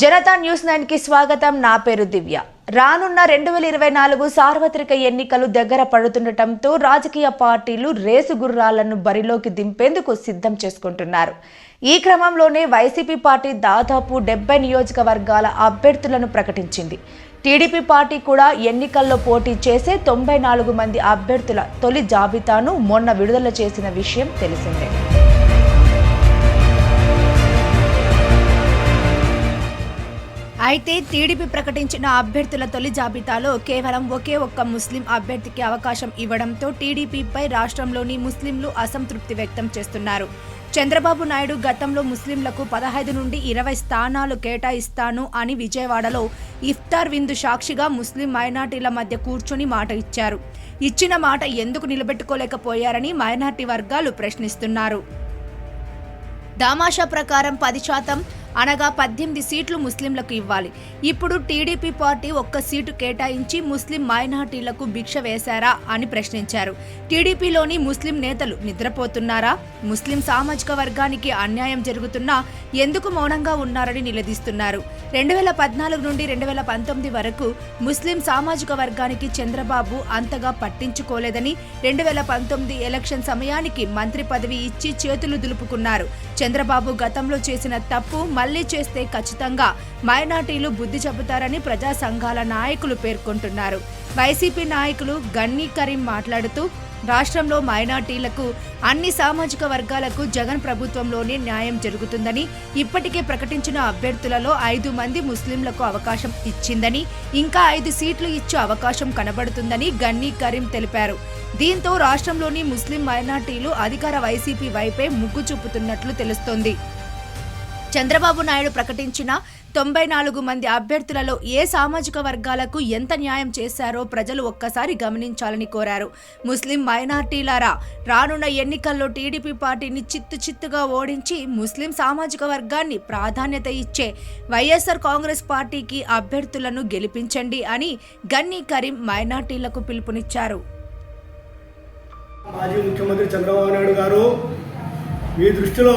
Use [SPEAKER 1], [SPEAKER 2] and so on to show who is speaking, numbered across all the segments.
[SPEAKER 1] Janata news నైన్కి స్వాగతం. నా పేరు దివ్య. రానున్న రెండు వేల ఇరవై నాలుగు సార్వత్రిక ఎన్నికలు దగ్గర పడుతుండటంతో రాజకీయ పార్టీలు రేసు గుర్రాలను బరిలోకి దింపేందుకు సిద్ధం చేసుకుంటున్నారు. ఈ క్రమంలోనే వైసీపీ పార్టీ దాదాపు డెబ్బై నియోజకవర్గాల అభ్యర్థులను ప్రకటించింది. టీడీపీ పార్టీ కూడా ఎన్నికల్లో పోటీ చేసే తొంభై నాలుగు మంది అభ్యర్థుల తొలి జాబితాను మొన్న విడుదల చేసిన విషయం తెలిసిందే. అయితే టీడీపీ ప్రకటించిన అభ్యర్థుల తొలి జాబితాలో కేవలం ఒకే ఒక్క ముస్లిం అభ్యర్థికి అవకాశం ఇవ్వడంతో టీడీపీపై రాష్ట్రంలోని ముస్లింలు అసంతృప్తి వ్యక్తం చేస్తున్నారు. చంద్రబాబు నాయుడు గతంలో ముస్లింలకు పదహైదు నుండి ఇరవై స్థానాలు కేటాయిస్తాను అని విజయవాడలో ఇఫ్తార్ విందు సాక్షిగా ముస్లిం మైనార్టీల మధ్య కూర్చొని మాట ఇచ్చారు. ఇచ్చిన మాట ఎందుకు నిలబెట్టుకోలేకపోయారని మైనార్టీ వర్గాలు ప్రశ్నిస్తున్నారు. దామాషా ప్రకారం పది శాతం అనగా పద్దెనిమిది సీట్లు ముస్లింలకు ఇవ్వాలి. ఇప్పుడు టీడీపీ పార్టీ ఒక్క సీటు కేటాయించి ముస్లిం మైనార్టీలకు భిక్ష వేశారా అని ప్రశ్నించారు. టీడీపీలోని ముస్లిం నేతలు నిద్రపోతున్నారా? ముస్లిం సామాజిక వర్గానికి అన్యాయం జరుగుతున్నా ఎందుకు మౌనంగా ఉన్నారని నిలదీస్తున్నారు. రెండు వేల పద్నాలుగు నుండి రెండు వేల పంతొమ్మిది వరకు ముస్లిం సామాజిక వర్గానికి చంద్రబాబు అంతగా పట్టించుకోలేదని రెండు వేల పంతొమ్మిది ఎలక్షన్ సమయానికి మంత్రి పదవి ఇచ్చి చేతులు దులుపుకున్నారు. చంద్రబాబు గతంలో చేసిన తప్పు మళ్ళీ చేస్తే ఖచ్చితంగా మైనార్టీలు బుద్ధి చెబుతారని ప్రజా సంఘాల నాయకులు పేర్కొంటున్నారు. వైసీపీ నాయకులు గన్నీ కరీం మాట్లాడుతూ రాష్ట్రంలో మైనార్టీలకు అన్ని సామాజిక వర్గాలకు జగన్ ప్రభుత్వంలోనే న్యాయం జరుగుతుందని ఇప్పటికే ప్రకటించిన అభ్యర్థులలో ఐదు మంది ముస్లింలకు అవకాశం ఇచ్చిందని ఇంకా ఐదు సీట్లు ఇచ్చే అవకాశం కనబడుతుందని గన్నీ కరీం తెలిపారు. దీంతో రాష్ట్రంలోని ముస్లిం మైనార్టీలు అధికార వైసీపీ వైపే ముగ్గు చూపుతున్నట్లు తెలుస్తోంది. చంద్రబాబు నాయుడు ప్రకటించిన తొంభై నాలుగు మంది అభ్యర్థులలో ఏ సామాజిక వర్గాలకు ఎంత న్యాయం చేశారో ప్రజలు ఒక్కసారి గమనించాలని కోరారు. ముస్లిం మైనార్టీలారా రానున్న ఎన్నికల్లో టీడీపీ పార్టీని చిత్తు చిత్తుగా ఓడించి ముస్లిం సామాజిక వర్గాన్ని ప్రాధాన్యత ఇచ్చే వైఎస్ఆర్ కాంగ్రెస్ పార్టీకి అభ్యర్థులను గెలిపించండి అని గన్నీ కరీం మైనార్టీలకు పిలుపునిచ్చారు.
[SPEAKER 2] మాజీ ముఖ్యమంత్రి చంద్రబాబు నాయుడు గారు మీ దృష్టిలో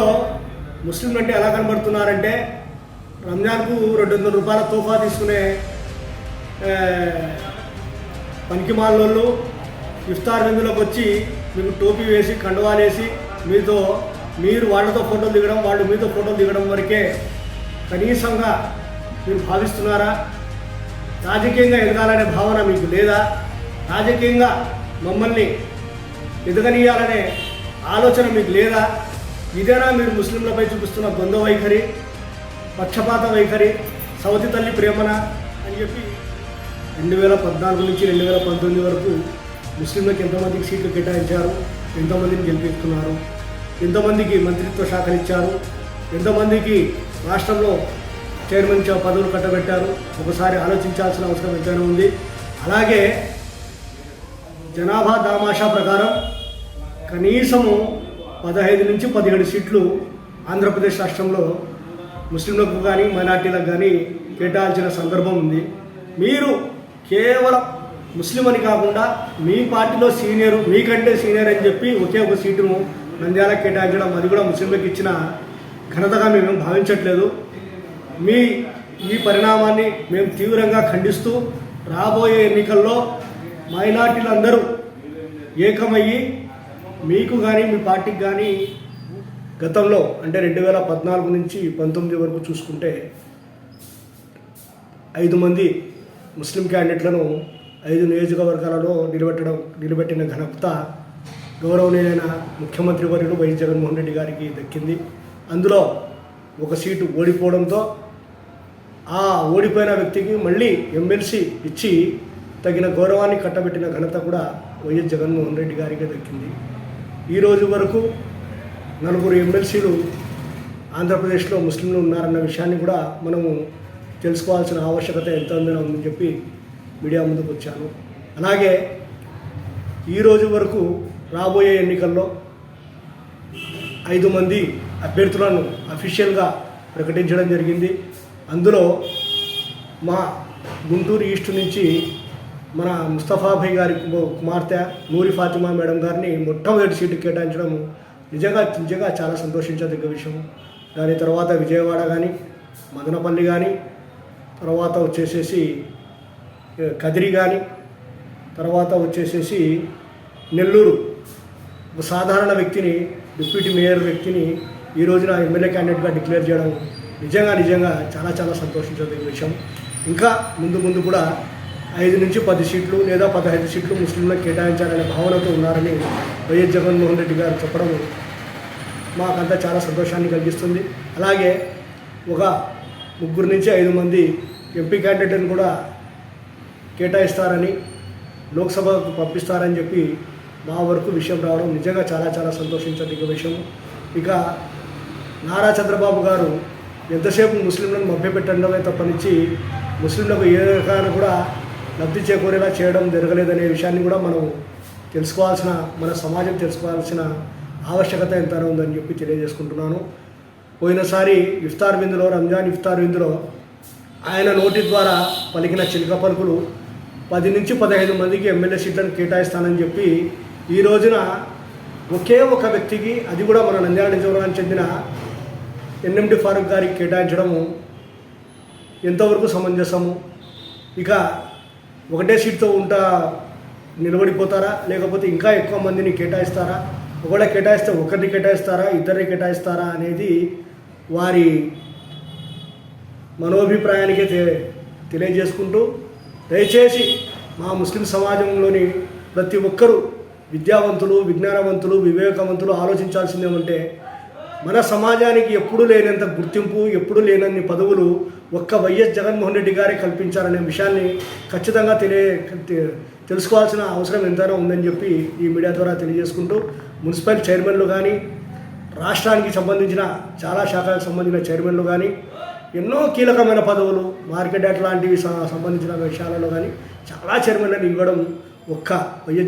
[SPEAKER 2] ముస్లింలు అంటే ఎలా కనబడుతున్నారంటే రంజాన్కు రెండు వందల రూపాయల తోఫా తీసుకునే పనికిమాలోళ్ళు ఇఫ్తార్ విందులోకి వచ్చి మీకు టోపీ వేసి కండువాలు వేసి మీతో మీరు వాళ్ళతో ఫోటోలు దిగడం వాళ్ళు మీతో ఫోటోలు దిగడం వరకే కనీసంగా మీరు భావిస్తున్నారా? రాజకీయంగా ఎదగాలనే భావన మీకు లేదా? రాజకీయంగా మమ్మల్ని ఎదగనీయాలనే ఆలోచన మీకు లేదా? ఇదేనా మీరు ముస్లింలపై చూపిస్తున్న ద్వంద్వ వైఖరి పక్షపాత వైఖరి సవతి తల్లి ప్రేమన అని చెప్పి రెండు వేల పద్నాలుగు నుంచి రెండు వేల పంతొమ్మిది వరకు ముస్లింలకు ఎంతమందికి సీట్లు కేటాయించారు ఎంతమందిని గెలిపిస్తున్నారు ఎంతమందికి మంత్రిత్వ శాఖలు ఇచ్చారు ఎంతమందికి రాష్ట్రంలో చైర్మన్ పదవులు కట్టబెట్టారు. ఒకసారి ఆలోచించాల్సిన అవసరం ఎంతైనా ఉంది. అలాగే జనాభా దామాషా ప్రకారం కనీసము పదహైదు నుంచి పదిహేడు సీట్లు ఆంధ్రప్రదేశ్ రాష్ట్రంలో ముస్లింలకు కానీ మైనార్టీలకు కానీ కేటాయించిన సందర్భం ఉంది. మీరు కేవలం ముస్లిం అని కాకుండా మీ పార్టీలో సీనియర్ మీకంటే సీనియర్ అని చెప్పి ఒకే ఒక సీటును నంద్యాల కేటాయించడం అది కూడా ముస్లింలకు ఇచ్చిన ఘనతగా మేము భావించట్లేదు. మీ ఈ పరిణామాన్ని మేము తీవ్రంగా ఖండిస్తూ రాబోయే ఎన్నికల్లో మైనార్టీలందరూ ఏకమయ్యి మీకు కానీ మీ పార్టీకి కానీ గతంలో అంటే రెండు వేల పద్నాలుగు నుంచి పంతొమ్మిది వరకు చూసుకుంటే ఐదు మంది ముస్లిం క్యాండిడేట్లను ఐదు నియోజకవర్గాలలో నిలబెట్టడం నిలబెట్టిన ఘనత గౌరవనీయులైన ముఖ్యమంత్రి వర్యుడు వైఎస్ జగన్మోహన్ రెడ్డి గారికి దక్కింది. అందులో ఒక సీటు ఓడిపోవడంతో ఆ ఓడిపోయిన వ్యక్తికి మళ్ళీ ఎమ్మెల్సీ ఇచ్చి తగిన గౌరవాన్ని కట్టబెట్టిన ఘనత కూడా వైఎస్ జగన్మోహన్ రెడ్డి గారికి దక్కింది. ఈరోజు వరకు నలుగురు ఎమ్మెల్సీలు ఆంధ్రప్రదేశ్లో ముస్లింలు ఉన్నారన్న విషయాన్ని కూడా మనము తెలుసుకోవాల్సిన ఆవశ్యకత ఎంత ఉందని ఉందని చెప్పి మీడియా ముందుకు వచ్చాను. అలాగే ఈరోజు వరకు రాబోయే ఎన్నికల్లో ఐదు మంది అభ్యర్థులను అఫీషియల్గా ప్రకటించడం జరిగింది. అందులో మా గుంటూరు ఈస్ట్ నుంచి మన ముస్తఫాభాయ్ గారి కుమార్తె నూరి ఫాతిమా మేడం గారిని మొట్టమొదటి సీటు కేటాయించడం నిజంగా నిజంగా చాలా సంతోషించదగ్గ విషయం. దాని తర్వాత విజయవాడ కానీ మదనపల్లి కానీ తర్వాత వచ్చేసేసి కదిరి కానీ తర్వాత వచ్చేసేసి నెల్లూరు. ఒక సాధారణ వ్యక్తిని డిప్యూటీ మేయర్ వ్యక్తిని ఈ రోజున ఎమ్మెల్యే క్యాండిడేట్గా డిక్లేర్ చేయడం నిజంగా నిజంగా చాలా చాలా సంతోషించదగ్గ విషయం. ఇంకా ముందు ముందు కూడా ఐదు నుంచి పది సీట్లు లేదా పదహైదు సీట్లు ముస్లింలకు కేటాయించాలనే భావనతో ఉన్నారని వైఎస్ జగన్మోహన్ రెడ్డి గారు చెప్పడం మాకంతా చాలా సంతోషాన్ని కలిగిస్తుంది. అలాగే ఒక ముగ్గురు నుంచి ఐదు మంది ఎంపీ క్యాండిడేట్ని కూడా కేటాయిస్తారని లోక్సభకు పంపిస్తారని చెప్పి మా వరకు విషయం రావడం నిజంగా చాలా చాలా సంతోషించదగ్గ విషయం. ఇక నారా చంద్రబాబు గారు ఎంతసేపు ముస్లింలను మభ్యపెట్టడమే తప్పనిచ్చి ముస్లింలకు ఏ రకాన కూడా లబ్ధి చేకూరేలా చేయడం జరగలేదనే విషయాన్ని కూడా మనం తెలుసుకోవాల్సిన మన సమాజం తెలుసుకోవాల్సిన ఆవశ్యకత ఎంతైనా ఉందని చెప్పి తెలియజేసుకుంటున్నాను. పోయినసారి ఇఫ్తార్ విందులో రంజాన్ ఇఫ్తార్ విందులో ఆయన నోటి ద్వారా పలికిన చిలుక పలుకులు పది నుంచి పదహైదు మందికి ఎమ్మెల్యే సీట్లను కేటాయిస్తానని చెప్పి ఈ రోజున ఒకే ఒక వ్యక్తికి అది కూడా మన నంద్యాల నిజవరానికి చెందిన ఎన్ఎండి ఫారూక్ గారికి కేటాయించడము ఎంతవరకు సమంజసము? ఇక ఒకటే సీట్తో ఉంటా నిలబడిపోతారా? లేకపోతే ఇంకా ఎక్కువ మందిని కేటాయిస్తారా? ఒకవేళ కేటాయిస్తే ఒకరిని కేటాయిస్తారా? ఇద్దరిని కేటాయిస్తారా అనేది వారి మనోభిప్రాయానికే తె- తెలియజేసుకుంటూ దయచేసి మా ముస్లిం సమాజంలోని ప్రతి ఒక్కరూ విద్యావంతులు విజ్ఞానవంతులు వివేకవంతులు ఆలోచించాల్సిందేమంటే మన సమాజానికి ఎప్పుడు లేనంత గుర్తింపు ఎప్పుడు లేనన్ని పదవులు ఒక్క వైఎస్ జగన్మోహన్ రెడ్డి గారే కల్పించారనే విషయాన్ని ఖచ్చితంగా తెలియ తెలుసుకోవాల్సిన అవసరం ఎంతైనా ఉందని చెప్పి ఈ మీడియా ద్వారా తెలియజేసుకుంటూ మున్సిపల్ చైర్మన్లు కానీ రాష్ట్రానికి సంబంధించిన చాలా శాఖలకు సంబంధించిన చైర్మన్లు కానీ ఎన్నో కీలకమైన పదవులు మార్కెట్ అట్లాంటివి లాంటివి సంబంధించిన విషయాలలో కానీ చాలా చైర్మన్లను ఇవ్వడం ఒక్క వైఎస్ జగన్